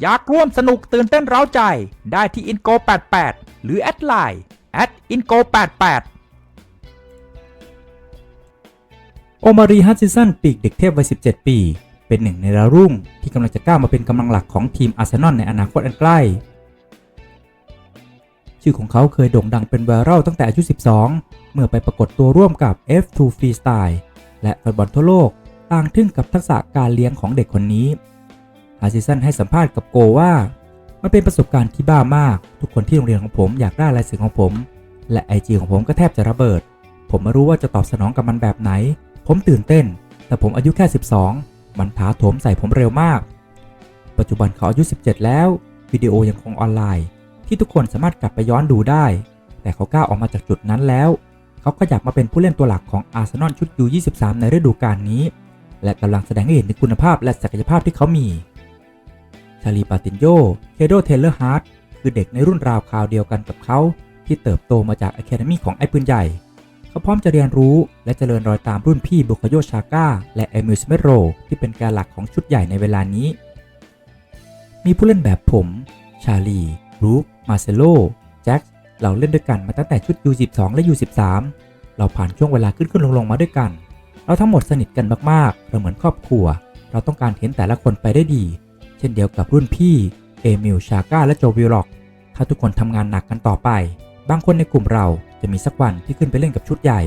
อยากร่วมสนุกตื่นเต้นเร้าใจ ได้ที่ Ingo 88 หรือแอดไลน์ at Ingo 88โอมารีฮัตซิสันปีกเด็กเทพวัย 17 ปี เป็นหนึ่งในดาวรุ่ง ที่กำลังจะก้าวมาเป็นกำลังหลักของทีมอาร์เซนอลในอนาคตอันใกล้ ชื่อของเขาเคยโด่งดังเป็นไวรัลตั้งแต่อายุ 12 เมื่อไปปรากฏตัวร่วมกับ F2 Freestyle และแฟนบอลทั่วโลกต่างทึ่งกับทักษะการเลี้ยงของเด็กคนนี้ ฮัตซิสันให้สัมภาษณ์กับโกว่า มันเป็นประสบการณ์ที่บ้ามาก ทุกคนที่โรงเรียนของผมอยากได้ลายเซ็นของผม และไอจีของผมก็แทบจะระเบิด ผมไม่รู้ว่าจะตอบสนองกับมันแบบไหน ผมตื่นเต้น แต่ผมอายุแค่ 12 มันถาโถมใส่ผมเร็วมาก ปัจจุบันเขาอายุ 17 แล้ว วิดีโอยังคงออนไลน์ ที่ทุกคนสามารถกลับไปย้อนดูได้ แต่เขาก้าวออกมาจากจุดนั้นแล้ว เขาก็อยากมาเป็นผู้เล่นตัวหลักของอาร์เซนอลชุดยู23ในฤดูกาลนี้ และกำลังแสดงให้เห็นถึงคุณภาพและศักยภาพที่เขามี ชาลีปาตินโยเคโดเทเลอร์ฮาร์ดคือเด็กในรุ่นราวคราวเดียวกันกับเขาที่เติบโตมาจากอะคาเดมีของไอ้ปืนใหญ่ เขาพร้อมจะเรียนรู้และเจริญรอยตามรุ่นพี่บุคโยชาก้าและเอมิลสเมโรที่เป็นแกนหลักของชุดใหญ่ในเวลานี้ มีผู้เล่นแบบผม ชาลีรูฟมาเซโลแจ็คเราเล่นด้วยกันมาตั้งแต่ชุด U12 และ U13 เราผ่านช่วงเวลาขึ้นขึ้นลงลงมาด้วยกัน เราทั้งหมดสนิทกันมากๆเราเหมือนครอบครัว เราต้องการเห็นแต่ละคนไปได้ดี เช่นเดียวกับรุ่นพี่เอมิลชาก้าและโจวิลล็อก ถ้าทุกคนทำงานหนักกันต่อไป บางคนในกลุ่มเราจะมีสักวันที่ขึ้นไปเล่นกับชุดใหญ่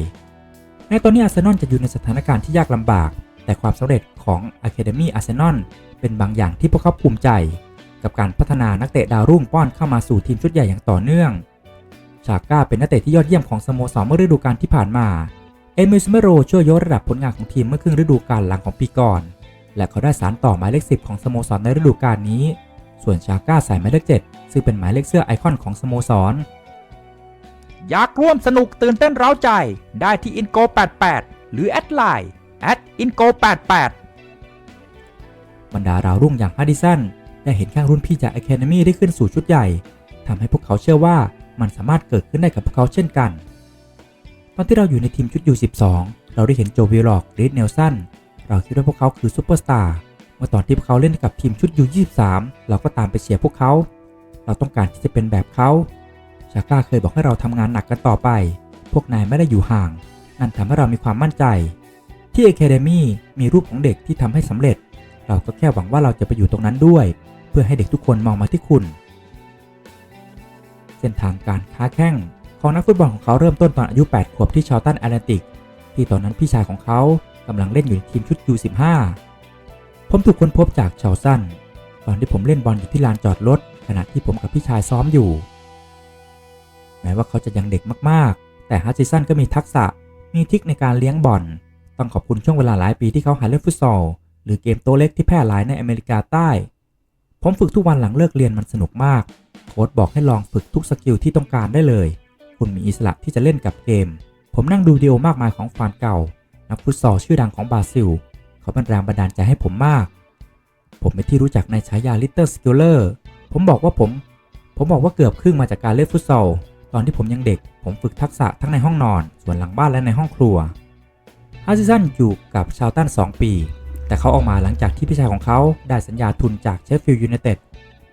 ในตอนนี้อาร์เซนอลจะอยู่ในสถานการณ์ที่ยากลำบาก แต่ความสำเร็จของ Academy Arsenal เป็นบางอย่างที่พวกเขาภูมิใจ กับการพัฒนานักเตะดาวรุ่งป้อนเข้ามาสู่ทีมชุดใหญ่อย่างต่อเนื่อง ชาก้าเป็นนักเตะที่ยอดเยี่ยมของสโมสรเมื่อฤดูกาลที่ผ่านมา เอมิลสเมโรช่วยยกระดับผลงานของทีมเมื่อครึ่งฤดูกาลหลังของปีก่อน และเขาได้สารต่อหมายเลข 10 ของสโมสรในฤดูกาลนี้ ส่วนชาก้าใส่หมายเลข 7 ซึ่งเป็นหมายเลขเสื้อไอคอนของสโมสร อยากร่วมสนุกตื่นเต้นเร้าใจ ได้ที่ Ingo 88หรือแอดไลน์ at Ingo 88บรรดาดาวรุ่งอย่างฮาร์ดิสันได้เห็นข้างรุ่นพี่จาก Academy ได้ขึ้นสู่ชุดใหญ่ทำให้พวกเขาเชื่อว่ามันสามารถเกิดขึ้นได้กับพวกเขาเช่นกัน ตอนที่เราอยู่ในทีมชุด U12 เราได้เห็นโจวิลล็อกรีดเนลสัน เราคิดว่าพวกเขาคือซูเปอร์สตาร์เมื่อตอนที่พวกเขาเล่นกับทีมชุด U23 เราก็ตามไปเชียร์พวกเขา เราต้องการที่จะเป็นแบบเขาชาก้าเคยบอกให้เราทำงานหนักกันต่อไป พวกนายไม่ได้อยู่ห่าง นั่นทำให้เรามีความมั่นใจ ที่ Academy มีรูปของเด็กที่ทำให้สำเร็จ เราก็แค่หวังว่าเราจะไปอยู่ตรงนั้นด้วย เพื่อให้เด็กทุกคนมองมาที่คุณ เส้นทางการค้าแข่งของนักฟุตบอลของเขาเริ่มต้นตอนอายุ 8 ขวบที่ชาวตันแอตแลนติก ที่ตอนนั้นพี่ชายของเขา กำลังเล่นอยู่ในทีมชุด U15 ผมถูกค้นพบจากชาวซันตอนที่ผมเล่นบอลอยู่ที่ลานจอดรถขณะที่ผมกับพี่ชายซ้อมอยู่ แม้ว่าเขาจะยังเด็กมากๆ แต่ฮัตซิสันก็มีทักษะมีทิคในการเลี้ยงบอลต้องขอบคุณช่วงเวลาหลายปีที่เขาหัดเล่นฟุตซอลหรือเกมโต๊ะเล็กที่แพร่หลายในอเมริกาใต้ ผมฝึกทุกวันหลังเลิกเรียนมันสนุกมาก โค้ชบอกให้ลองฝึกทุกสกิลที่ต้องการได้เลย คุณมีอิสระที่จะเล่นกับเกม ผมนั่งดูวิดีโอมากมายของฟานเก่า นักฟุตซอลชื่อดังของบราซิล เขาเป็นแรงบันดาลใจให้ผมมาก ผมเป็นที่รู้จักในฉายา Little Skiller ผมบอกว่าผม ผมบอกว่าเกือบครึ่งมาจากการเล่นฟุตซอล ตอนที่ผมยังเด็ก ผมฝึกทักษะทั้งในห้องนอน ส่วนหลังบ้านและในห้องครัวฮัสซิสันอยู่กับชาวตัน 2 ปี แต่เขาออกมาหลังจากที่พี่ชายของเขาได้สัญญาทุนจากเชฟฟิลด์ยูไนเต็ด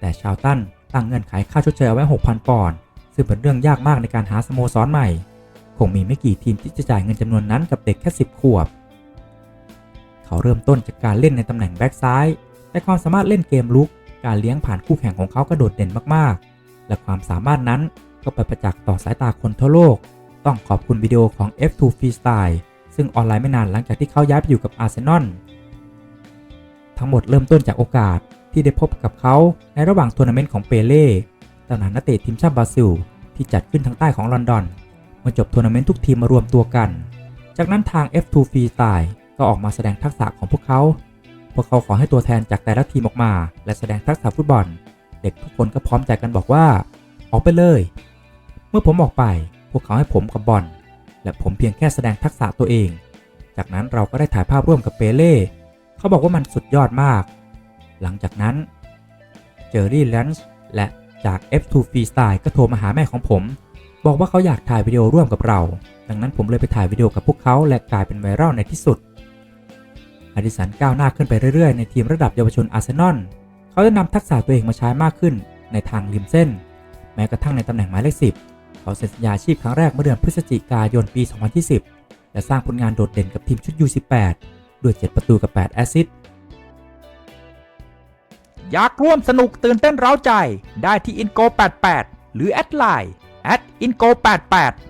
แต่ชาวตันตั้งเงื่อนไขค่าชดเชยเอาไว้ 6,000 ปอนด์ ซึ่งเป็นเรื่องยากมากในการหาสโมสรใหม่ คงมีไม่กี่ทีมที่จะจ่ายเงินจำนวนนั้นกับเด็กแค่ 10 ขวบ เขาเริ่มต้นจากการเล่นในตำแหน่งแบ็กซ้าย แต่ความสามารถเล่นเกมลุก การเลี้ยงผ่านคู่แข่งของเขาก็โดดเด่นมากๆ และความสามารถนั้นก็ไปประจักษ์ต่อสายตาคนทั่วโลก ต้องขอบคุณวิดีโอของ F2 Freestyle ซึ่งออนไลน์ไม่นานหลังจากที่เขาย้ายไปอยู่กับอาร์เซนอล ทั้งหมดเริ่มต้นจากโอกาสที่ได้พบกับเขาในระหว่างทัวร์นาเมนต์ของเปเล่ตำนานนักเตะทีมชาติบราซิล ที่จัดขึ้นทางใต้ของลอนดอน มื่อจบทัวร์นาเมนต์ทุกทีมมารวมตัวกัน จากนั้นทาง F2 Freestyle ก็ออกมาแสดงทักษะของพวกเขา พวกเขาขอให้ตัวแทนจากแต่ละทีมออกมา และแสดงทักษะฟุตบอล เด็กทุกคนก็พร้อมใจกันบอกว่า ออกไปเลย เมื่อผมออกไป พวกเขาให้ผมกับบอล และผมเพียงแค่แสดงทักษะตัวเอง จากนั้นเราก็ได้ถ่ายภาพร่วมกับเปเล่เขาบอกว่ามันสุดยอดมาก หลังจากนั้นเจอรี่แลนส์และจาก F2 Freestyle ก็โทรมาหาแม่ของผม บอกว่าเขาอยากถ่ายวิดีโอร่วมกับเรา ดังนั้นผมเลยไปถ่ายวิดีโอกับพวกเขาและกลายเป็นไวรัลในที่สุดอดิสันก้าวหน้าขึ้นไปเรื่อยๆ ในทีมระดับเยาวชนอาร์เซนอล เขาเขาได้นำทักษะตัวเองมาใช้มากขึ้นในทางริมเส้น แม้กระทั่งในตำแหน่งหมายเลข10เขาเซ็นสัญญาชีพครั้งแรกเมื่อเดือนพฤศจิกายนปี 2020 และสร้างผลงานโดดเด่นกับทีมชุด U18 ด้วย 7 ประตูกับ 8 แอสซิสต์อยากร่วมสนุกตื่นเต้นเร้าใจได้ที่ Inco 88 หรือแอดไลน์ at Inco 88